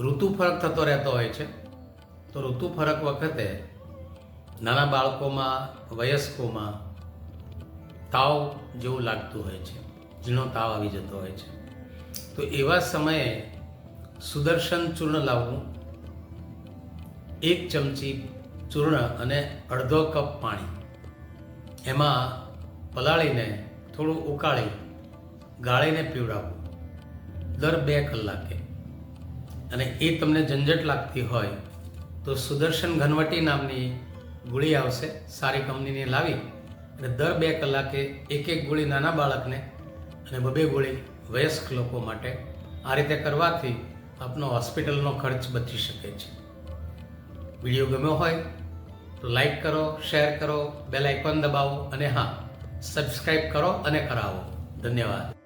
ઋતુ ફરક થતો રહેતો હોય છે. તો ઋતુ ફરક વખતે નાના બાળકોમાં, વયસ્કોમાં તાવ જેવું લાગતું હોય છે. ઝીણો તાવ આવી જતો હોય છે. તો એવા સમયે સુદર્શન ચૂર્ણ લાવવું, એક ચમચી ચૂર્ણ અને અડધો કપ પાણી એમાં પલાળીને થોડું ઉકાળી ગાળીને પીવડાવવું. દર બે કલાકે. અને એ તમને ઝંઝટ લાગતી હોય તો સુદર્શન ઘનવટી નામની ગોળી આવશે. સારી કંપનીની લાવી અને દર બે કલાકે એક એક ગોળી નાના બાળકને અને બબે ગોળી વયસ્ક લોકો માટે આ રીતે કરવાથી આપનો હોસ્પિટલનો ખર્ચ બચી શકે છે. વીડિયો ગમ્યો હોય તો લાઈક કરો, શેર કરો, બેલ આઇકોન દબાવો અને હા સબસ્ક્રાઈબ કરો અને કરાવો. ધન્યવાદ.